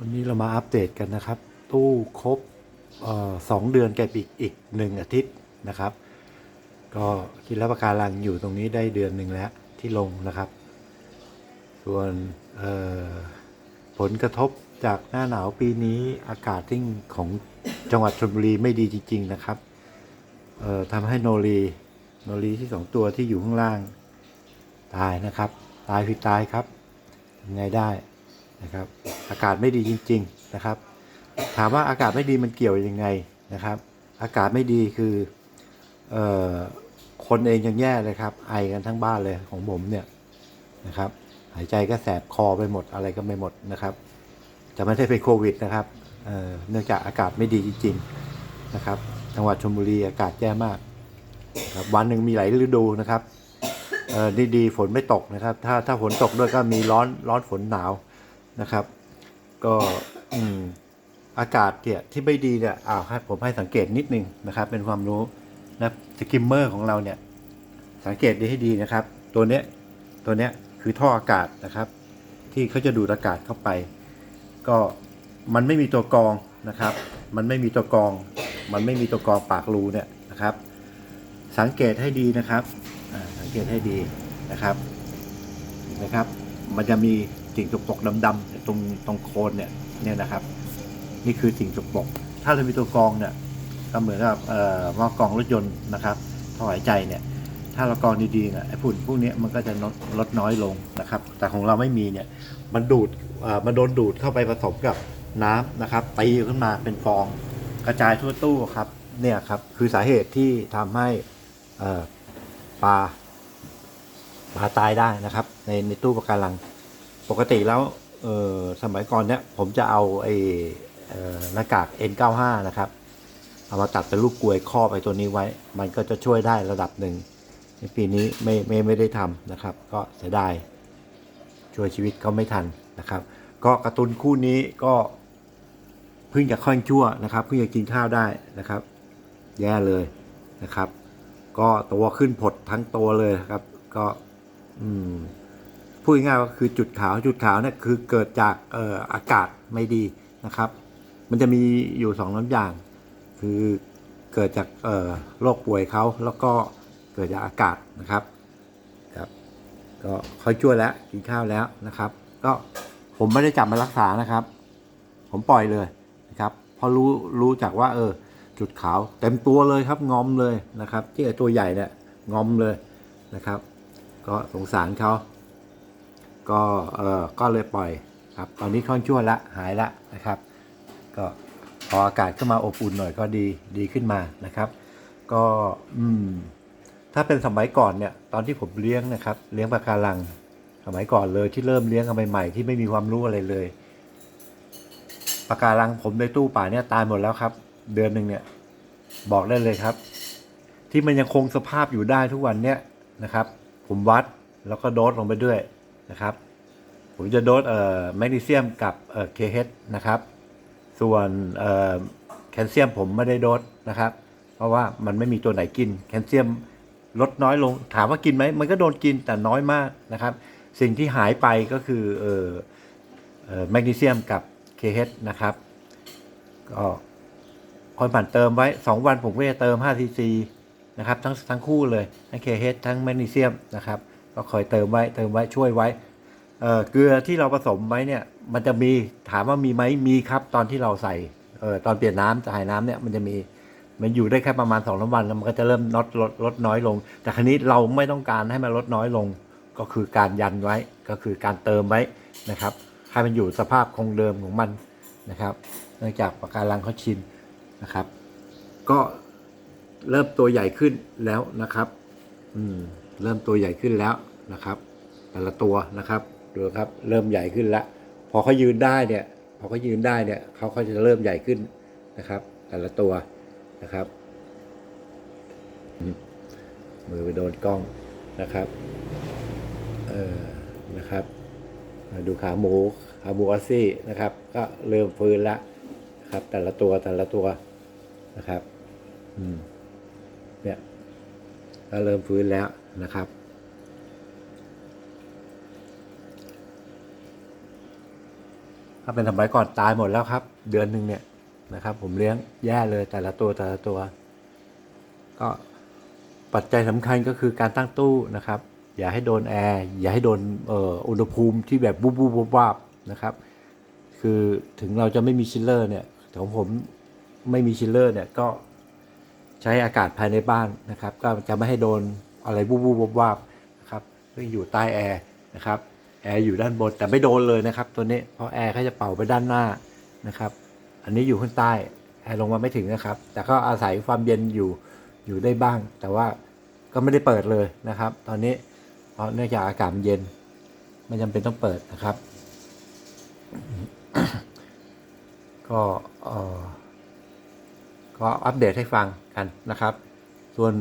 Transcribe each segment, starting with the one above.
วันนี้เรามาอัปเดตกันนะครับ ตู้ครบออสองเดือนแกับอีกอีกหนึ่งอาทิตย์นะครับ ก็คิดแล้วประการังอยู่ตรงนี้ได้เดือนหนึ่งแล้วที่ลงนะครับ ส่วนผลกระทบจากหน้าหนาวปีนี้อากาศที่ของจังหวัดชลบุรีไม่ดีจริง ๆ นะครับทำให้โนรีโนรีที่สองตัวที่อยู่ข้างล่าง ตายนะครับ ตายคือตายครับทำไงได้ นะครับ อากาศไม่ดีจริง ๆนะครับ ถามว่าอากาศไม่ดีมันเกี่ยวยังไงนะครับ อากาศไม่ดีคือออคนเองยังแย่เลยครับ ไอกันทั้งบ้านเลยของผมเนี่ยนะครับ หายใจก็แสบคอไปหมดอะไรก็ไม่หมดนะครับจะไม่ได้เป็นโควิดนะครับเเนื่องจากอากาศไม่ดีจริงๆนะครับจังหวัดชลบุรีอากาศแย่มากครับวันหนึ่งมีหลายฤดูนะครับเออดีๆฝนไม่ตกนะครับ ถ้าถ้าฝนตกด้วยก็มีร้อนร้อนฝนหนาว นะครับ ก็อืมอากาศเนี่ยที่ไม่ดีเนี่ยอ้าวให้ผมให้สังเกตนิดนึงนะครับ เป็นความรู้นะสกิมเมอร์ของเราเนี่ย สังเกตดีให้ดีนะครับ ตัวเนี้ยตัวเนี้ยคือท่ออากาศนะครับ ที่เขาจะดูดอากาศเข้าไป ก็มันไม่มีตัวกรองนะครับ มันไม่มีตัวกรอง มันไม่มีตัวกรองปากรูเนี่ยนะครับ สังเกตให้ดีนะครับสังเกตให้ดีนะครับนะครับ มันจะมี สิ่งสกปรกดำๆตรงตรงโคนเนี่ยเนี่ยนะครับ นี่คือสิ่งสกปรกถ้าเรามีตัวกรองเนี่ยก็เหมือนกับเอ่อหม้อกรองรถยนต์นะครับท่อหายใจเนี่ย ถ้าเรากรองดีๆเนี่ยไอ้ฝุ่นพวกนี้มันก็จะลดลดน้อยลงนะครับ แต่ของเราไม่มีเนี่ยมันดูดเอ่อมันโดนดูดเข้าไปผสมกับน้ำนะครับตีขึ้นมาเป็นฟอง กระจายทั่วตู้ครับเนี่ยครับคือสาเหตุที่ทำให้เอ่อปลาปลาตายได้นะครับ ในในตู้ปะการัง ปกติแล้วเออสมัยก่อนเนี่ยผมจะเอาไอ้หน้ากาก N95 นะครับ เอามาตัดเป็นลูกกลวยครอบไอ้ตัวนี้ไว้ มันก็จะช่วยได้ระดับหนึ่งในปีนี้ไม่ไม่ไม่ได้ทำนะครับ ก็เสียดายช่วยชีวิตเขาไม่ทันนะครับ ก็การ์ตูนคู่นี้ก็เพิ่งจะค่อยชั่วนะครับเพิ่งจะกินข้าวได้นะครับ แย่เลยนะครับ ก็ตัวขึ้นผดทั้งตัวเลยครับ ก็ อืม พูดง่ายๆก็คือจุดขาวจุดขาวเนี่ยคือเกิดจากเอ่ออากาศไม่ดีนะครับ มันจะมีอยู่สองน้ำอย่าง คือเกิดจากเอ่อโรคป่วยเขาแล้วก็เกิดจากอากาศนะครับครับก็ค่อยช่วยแล้วกินข้าวแล้วนะครับ ก็ผมไม่ได้จับมารักษานะครับ ผมปล่อยเลยนะครับเพราะรู้รู้จากว่า เออ จุดขาวเต็มตัวเลยครับงอมเลยนะครับ ที่ไอตัวใหญ่เนี่ยงอมเลยนะครับ ก็สงสารเขา ก็เออก็เลยปล่อยครับตอนนี้ค่อนชั่วละหายละนะครับ ก็พออากาศเข้ามาอบอุ่นหน่อยก็ดีดีขึ้นมานะครับ ก็อืมถ้าเป็นสมัยก่อนเนี่ยตอนที่ผมเลี้ยงนะครับ เลี้ยงปลาการัง สมัยก่อนเลยที่เริ่มเลี้ยงกันใหม่ๆที่ไม่มีความรู้อะไรเลยปลาการังผมในตู้ป่าเนี่ยตายหมดแล้วครับ เดือนหนึ่งเนี่ยบอกได้เลยครับ ที่มันยังคงสภาพอยู่ได้ทุกวันเนี่ยนะครับ ผมวัดแล้วก็โดสลงไปด้วย นะครับ ผมจะโดสเอ่อแมกนีเซียมกับเอ่อเคเฮนะครับ ส่วนเอ่อแคลเซียมผมไม่ได้โดสนะครับ เพราะว่ามันไม่มีตัวไหนกินแคลเซียมลดน้อยลงถามว่ากินไหมมันก็โดนกินแต่น้อยมากนะครับ สิ่งที่หายไปก็คือเอ่อเออแมกนีเซียมกับเคเฮนะครับก็คอยผ่านเติมไว้ 2 วันผมก็จะเติม5 cc นะครับทั้งทั้งคู่เลยทั้งเคเฮทั้งแมกนีเซียมนะครับ ก็คอยเติมไว้เติมไว้ช่วยไว้เกลือที่เราผสมไว้เนี่ย มันจะมีถามว่ามีไหมมีครับ ตอนที่เราใส่เออตอนเปลี่ยนน้ำถ่ายน้ำเนี่ยมันจะมีมันอยู่ได้แค่ประมาณสองสามวันแล้วมันก็จะเริ่มลดลดลดน้อยลง แต่ครั้นี้เราไม่ต้องการให้มันลดน้อยลง ก็คือการยันไว้ก็คือการเติมไว้นะครับให้มันอยู่สภาพคงเดิมของมันนะครับ เนื่องจากปะการังเขาชินนะครับ ก็เริ่มตัวใหญ่ขึ้นแล้วนะครับ อืม เริ่มตัวใหญ่ขึ้นแล้วนะครับ แต่ละตัวนะครับดูครับเริ่มใหญ่ขึ้นล้วพอเขายืนได้เนี่ยพอเขายืนได้เนี่ยเขาก็จะเริ่มใหญ่ขึ้นนะครับ แต่ละตัวนะครับ มือไปโดนกล้องนะครับเออนะครับ ดูขาหมูขาหมูออซี่นะครับ ก็เริ่มฟื้นแล้วนะครับ แต่ละตัวแต่ละตัวนะครับ อืมเนี่ยก็เริ่มฟื้นแล้ว นะครับ ถ้าเป็นสมัยก่อนตายหมดแล้วครับ เดือนหนึ่งเนี่ยนะครับ ผมเลี้ยงแย่เลยแต่ละตัวแต่ละตัว ก็ปัจจัยสำคัญก็คือการตั้งตู้นะครับ อย่าให้โดนแอร์อย่าให้โดนเอ่ออุณหภูมิที่แบบบูบบูบวาบนะครับ คือถึงเราจะไม่มีชิลเลอร์เนี่ยแต่ของผมไม่มีชิลเลอร์เนี่ยก็ใช้อากาศภายในบ้านนะครับ ก็จะไม่ให้โดน อะไรบูบบูบวาบนะครับอยู่ใต้แอร์นะครับแอร์อยู่ด้านบนแต่ไม่โดนเลยนะครับ ตัวนี้เพราะแอร์เขาจะเป่าไปด้านหน้านะครับ อันนี้อยู่ข้างใต้แอร์ลงมาไม่ถึงนะครับ แต่ก็อาศัยความเย็นอยู่อยู่ได้บ้าง แต่ว่าก็ไม่ได้เปิดเลยนะครับ ตอนนี้เพราะเนื่องจากอากาศมันเย็น ไม่จำเป็นต้องเปิดนะครับ ก็เอ่อก็อัปเดตให้ฟังกันนะครับ ส่วน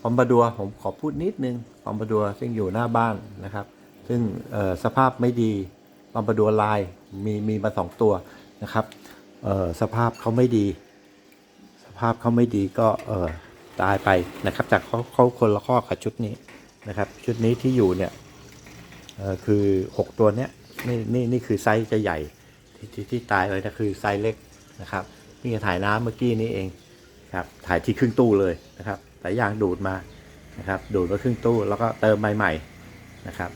ปอมบาดัวผมขอพูดนิดนึงปอมบาดัวซึ่งอยู่หน้าบ้านนะครับ ซึ่งสภาพไม่ดีปอมบาดัวลายมีมีมาสองตัวนะครับสภาพเขาไม่ดี สภาพเขาไม่ดีก็เตายไปนะครับ จากเขาเขาคนละข้อกับชุดนี้นะครับ ชุดนี้ที่อยู่เนี่ยคือ 6 ตัวเนี้ยนี่นี่นี่คือไซส์จะใหญ่ที่ที่ที่ตายเลยนะคือไซส์เล็กนะครับนี่จะถ่ายน้ำเมื่อกี้นี้เองครับถ่ายที่ครึ่งตู้เลยนะครับ สายยางดูดมานะครับ ดูดมาครึ่งตู้แล้วก็เติมใหม่ๆนะครับ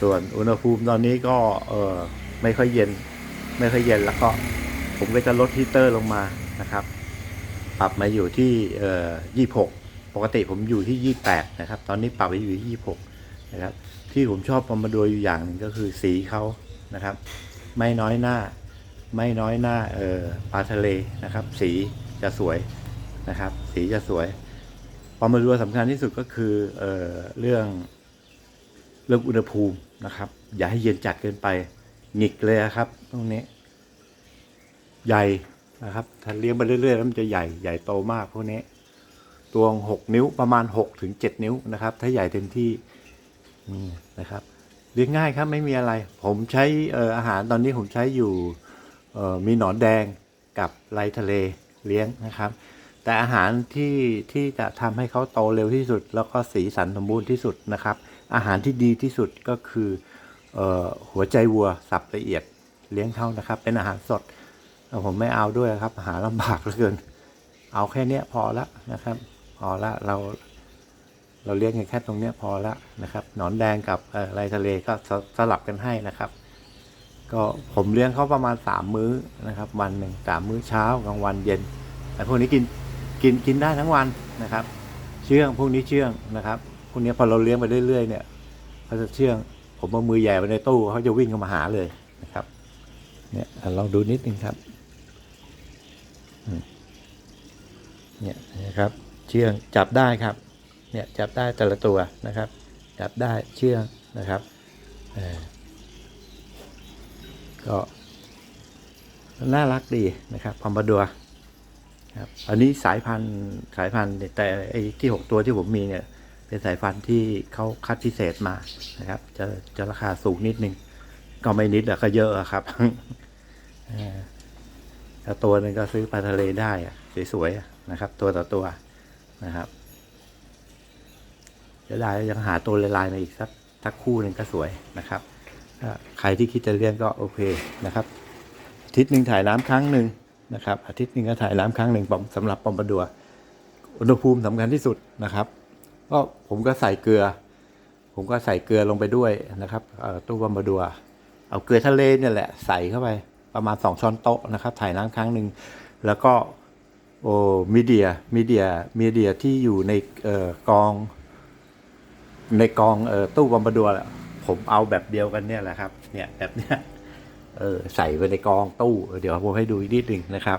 ส่วนอุณหภูมิตอนนี้ก็เออไม่ค่อยเย็น ไม่ค่อยเย็นแล้วก็ผมก็จะลดฮีเตอร์ลงมานะครับ ปรับมาอยู่ที่เอ่อ26ปกติผมอยู่ที่28นะครับ ตอนนี้ปรับไปอยู่ที่26นะครับ ที่ผมชอบปอมาดัวอยู่อย่างหนึ่งก็คือสีเขานะครับ ไม่น้อยหน้า ไม่น้อยหน้าเอ่อปลาทะเลนะครับ สีจะสวยนะครับ สีจะสวย ปอมบาดัวสำคัญที่สุดก็คือเออเรื่องเรื่องอุณหภูมินะครับ อย่าให้เย็นจัดเกินไปหงิกเลยครับ ตรงนี้ ใหญ่นะครับถ้าเลี้ยงไปเรื่อยๆแล้วมันจะใหญ่ใหญ่โตมากพวกนี้ตัวหกนิ้วประมาณหกถึงเจ็ดนิ้วนะครับ ถ้าใหญ่เต็มที่นี่นะครับเลี้ยงง่ายครับไม่มีอะไร ผมใช้อออาหารตอนนี้ผมใช้อยู่มีหนอนแดงกับไรทะเลเลี้ยงนะครับ แต่อาหารที่ที่จะทำให้เขาโตเร็วที่สุด แล้วก็สีสันสมบูรณ์ที่สุดนะครับ อาหารที่ดีที่สุดก็คืออหัวใจวัวสับละเอียดเลี้ยงเขานะครับ เป็นอาหารสดผมไม่เอาด้วยครับ หาลำบากเหลือเกิน เอาแค่เนี้ยพอละนะครับ พอละเรา เราเลี้ยงแค่ตรงเนี้ยพอละนะครับ หนอนแดงกับเอ่อไรทะเลก็สสลับกันให้นะครับ ก็ผมเลี้ยงเขาประมาณสามมื้อนะครับ วันหนึ่งสามมื้อเช้ากลางวันเย็นแต่พวกนี้กิน กินกินได้ทั้งวันนะครับ เชื่องพวกนี้เชื่องนะครับพวกนี้พอเราเลี้ยงไปเรื่อยๆเนี่ยเขาจะเชื่องผมเอามือใหญ่ไปในตู้เขาจะวิ่งเข้ามาหาเลยนะครับ เนี่ยลองดูนิดนึงครับเนี่ยนะครับ เชื่องจับได้ครับ เนี่ยจับได้แต่ละตัวนะครับ จับได้เชื่องนะครับก็น่ารักดีนะครับพอมบาดัว ครับ อันนี้สายพันธุ์สายพันธุ์แต่ไอ้ที่หกตัวที่ผมมีเนี่ย เป็นสายพันธุ์ที่เขาคัดพิเศษมานะครับ จะจะราคาสูงนิดนึง ก็ไม่นิดอะก็เยอะอะครับแต่ตัวนึงก็ซื้อปลาทะเลได้อะสวยๆนะครับ ตัวต่อตัวนะครับจะได้ยังหาตัวลายๆมาอีกสักสักคู่หนึ่งก็สวยนะครับใครที่คิดจะเลี้ยงก็โอเคนะครับอาทิตย์หนึ่งถ่ายน้ำครั้งหนึ่ง นะครับ อาทิตย์หนึ่งก็ถ่ายน้ำครั้งหนึ่งปอมสำหรับปอมปลาดัว อุณหภูมิสำคัญที่สุดนะครับ ก็ผมก็ใส่เกลือ ผมก็ใส่เกลือลงไปด้วยนะครับตู้ปอมปลาดัว เอาเกลือทะเลเนี่ยแหละใส่เข้าไปประมาณสองช้อนโต๊ะนะครับ ถ่ายน้ำครั้งหนึ่งแล้วก็โอ้มีเดียมีเดียมีเดียที่อยู่ในเอ่อกอง ในกองเอ่อตู้ปอมปลาดัวแหละผมเอาแบบเดียวกันเนี่ยแหละครับ เนี่ยแบบเนี้ย เออใส่ไปในกองตู้ เดี๋ยวผมให้ดูอีกนิดหนึ่งนะครับ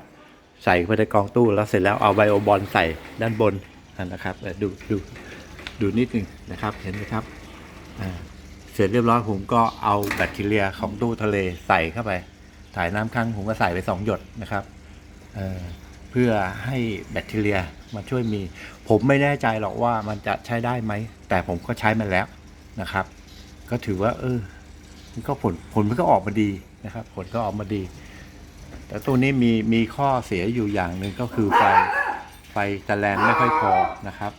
ใส่ไปในกองตู้แล้วเสร็จแล้วเอาไบโอบอลใส่ด้านบนนะครับดูดูดูนิดหนึ่งนะครับเห็นไหมครับเสร็จเรียบร้อยผมก็เอาแบคทีเรียของตู้ทะเลใส่เข้าไปถ่ายน้ำครั้งผมก็ใส่ไปสองหยดนะครับเเพื่อให้แบคทีเรียมาช่วยมี ผมไม่แน่ใจหรอกว่ามันจะใช้ได้ไหม แต่ผมก็ใช้มันแล้วนะครับ ก็ถือว่า เออมันก็ผลผลมันก็ออกมาดี นะครับ ผลก็ออกมาดี แต่ตัวนี้มีมีข้อเสียอยู่อย่างหนึ่งก็คือไฟไฟจะแรงไม่ค่อยพอนะครับ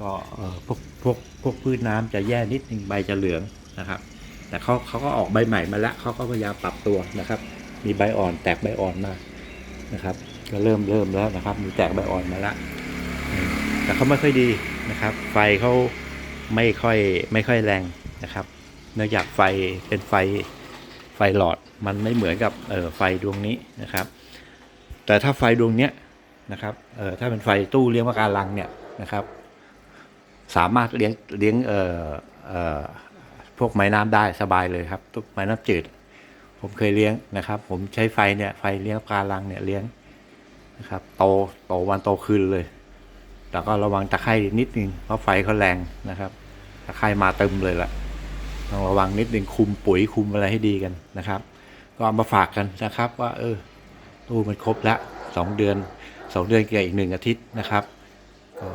ก็เออพวกพวกพวกพืชน้ำจะแย่นิดนึงใบจะเหลืองนะครับ แต่เขาเขาก็ออกใบใหม่มาแล้วเขาก็พยายามปรับตัวนะครับ มีใบอ่อนแตกใบอ่อนมานะครับ ก็เริ่มเริ่มแล้วนะครับ มีแตกใบอ่อนมาแล้วแต่เขาไม่ค่อยดีนะครับ ไฟเขาไม่ค่อยไม่ค่อยแรงนะครับ เนื่องจากไฟเป็นไฟไฟหลอด มันไม่เหมือนกับไฟดวงนี้นะครับ แต่ถ้าไฟดวงเนี้ยนะครับถ้าเป็นไฟตู้เลี้ยงปะการังเนี่ยนะครับ สามารถเลี้ยงเลี้ยงพวกไม้น้ำได้สบายเลยครับทุกไม้น้ำจืด ผมเคยเลี้ยงนะครับ ผมใช้ไฟเนี่ยไฟเลี้ยงปะการังเนี่ยเลี้ยงนะครับโตโตวันโตคืนเลยแต่ก็ระวังตะไคร่นิดนึงเพราะไฟเขาแรงนะครับตะไคร่มาเต็มเลยละต้องระวังนิดนึงคุมปุ๋ยคุมอะไรให้ดีกันนะครับ ก็มาฝากกันนะครับ ว่า เออตู้มันครบแล้วสองเดือนสองเดือนเกับอีกหนึ่งอาทิตย์นะครับก็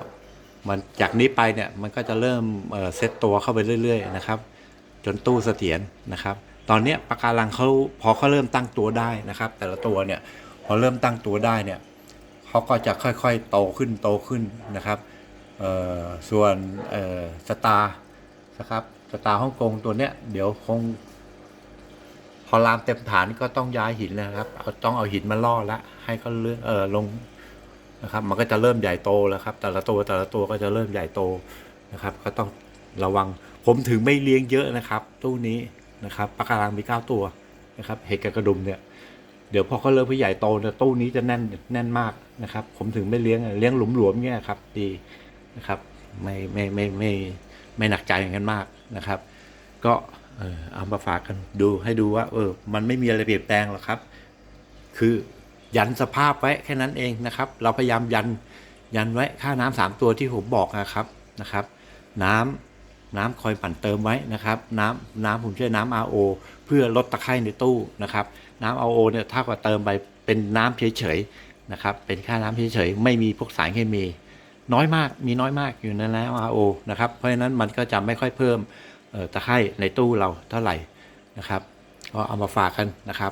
มันจากนี้ไปเนี่ยมันก็จะเริ่มเซตตัวเข้าไปเรื่อย ๆ นะครับ จนตู้เสถียรนะครับ ตอนนี้ปะการังเขาพอเขาเริ่มตั้งตัวได้นะครับ แต่ละตัวเนี่ยพอเริ่มตั้งตัวได้เนี่ยเขาก็จะค่อยๆโตขึ้นโตขึ้นนะครับส่วนสตาร์นะครับสตาร์ฮ่องกงตัวเนี้ยเดี๋ยวคง อลามเต็มฐานก็ต้องย้ายหินนะครับเอาต้องเอาหินมาล่อละให้เขาเลื่อนเออลงนะครับ มันก็จะเริ่มใหญ่โตแล้วครับ แต่ละตัวแต่ละตัวก็จะเริ่มใหญ่โตนะครับ ก็ต้องระวังผมถึงไม่เลี้ยงเยอะนะครับ ตู้นี้นะครับปลาการังมีเก้าตัวนะครับ เห็ดกับกระดุมเนี่ยเดี๋ยวพอเขาเริ่มผู้ใหญ่โตเนี่ยตู้นี้จะแน่นแน่นมากนะครับ ผมถึงไม่เลี้ยงเลี้ยงหลุมๆเนี่ยครับ ดีนะครับ ไม่ไม่ไม่ไม่ไม่หนักใจกันมากนะครับ ก็ เออเอามาฝากกันดูให้ดูว่า เออ มันไม่มีอะไรเปลี่ยนแปลงหรอกครับ คือยันสภาพไว้แค่นั้นเองนะครับ เราพยายามยันยันไว้ค่าน้ำสามตัวที่ผมบอกนะครับนะครับ น้ำน้ำคอยปั่นเติมไว้นะครับ น้ำน้ำผมใช้น้ำ RO เพื่อลดตะไคร่ในตู้นะครับ น้ำ RO เนี่ยถ้าว่าเติมไปเป็นน้ำเฉยๆนะครับ เป็นค่าน้ำเฉยๆไม่มีพวกสารเคมี น้อยมากมีน้อยมากอยู่ในน้ำ RO นะครับ เพราะฉะนั้นมันก็จะไม่ค่อยเพิ่ม ตะไคร่ในตู้เราเท่าไหร่นะครับก็เอามาฝากกันนะครับ